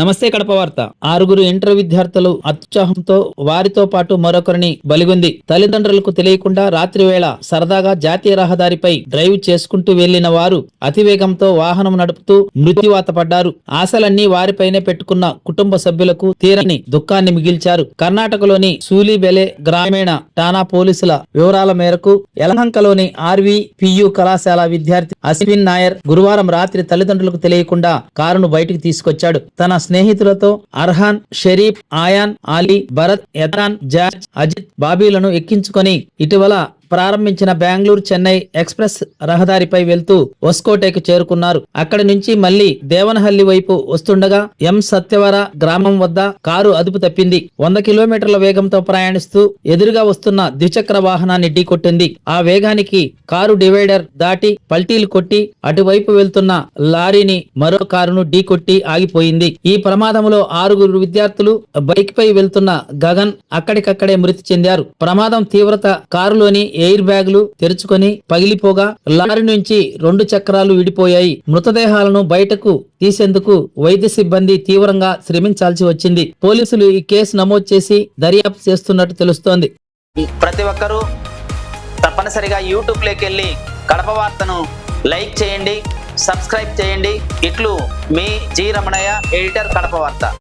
నమస్తే కడప వార్త. ఆరుగురు ఇంటర్ విద్యార్థులు అత్యుత్సాహంతో వారితో పాటు మరొకరిని బలిగొంది. తల్లిదండ్రులకు తెలియకుండా రాత్రి వేళ సరదాగా జాతీయ రహదారిపై డ్రైవ్ చేసుకుంటూ వెళ్ళిన వారు అతివేగంతో వాహనం నడుపుతూ మృత్యువాత పడ్డారు. ఆశలన్నీ వారిపైనే పెట్టుకున్న కుటుంబ సభ్యులకు తీరని దుఃఖాన్ని మిగిల్చారు. కర్ణాటకలోని సూలిబెలే గ్రామీణ ఠానా పోలీసుల వివరాల మేరకు యలహంకలోని ఆర్వి పియు కళాశాల విద్యార్థి అశ్విన్ నాయర్ గురువారం రాత్రి తల్లిదండ్రులకు తెలియకుండా కారును బయటికి తీసుకొచ్చాడు. తన స్నేహితులతో అర్హాన్ షరీఫ్ ఆయాన్ ఆలీ భరత్ యతాన్ జార్జ్ అజిత్ బాబీలను ఎక్కించుకొని ఇటీవల ప్రారంభించిన బెంగళూరు చెన్నై ఎక్స్ప్రెస్ రహదారిపై వెళ్తూ ఒస్కోటేకు చేరుకున్నారు. అక్కడి నుంచి మళ్ళీ దేవనహల్లి వైపు వస్తుండగా ఎం సత్యవర గ్రామం వద్ద కారు అదుపు తప్పింది. వంద కిలోమీటర్ల వేగంతో ప్రయాణిస్తూ ఎదురుగా వస్తున్న ద్విచక్ర వాహనాన్ని ఢీకొట్టింది. ఆ వేగానికి కారు డివైడర్ దాటి పల్టీలు కొట్టి అటువైపు వెళ్తున్న లారీని మరో కారును ఢీకొట్టి ఆగిపోయింది. ఈ ప్రమాదంలో ఆరుగురు విద్యార్థులు బైక్ పై వెళ్తున్న గగన్ అక్కడికక్కడే మృతి చెందారు. ప్రమాదం తీవ్రత కారులోని ఎయిర్ బ్యాగులు తెరుచుకొని పగిలిపోగా లారీ నుంచి రెండు చక్రాలు విడిపోయాయి. మృతదేహాలను బయటకు తీసేందుకు వైద్య సిబ్బంది తీవ్రంగా శ్రమించాల్సి వచ్చింది. పోలీసులు ఈ కేసు నమోదు చేసి దర్యాప్తు చేస్తున్నట్టు తెలుస్తోంది. ప్రతి ఒక్కరూ తప్పనిసరిగా యూట్యూబ్లోకి వెళ్ళి కడప వార్తను లైక్ చేయండి సబ్స్క్రైబ్ చేయండి. ఇట్లు మీ జి రమణయ్య ఎడిటర్ కడప వార్త.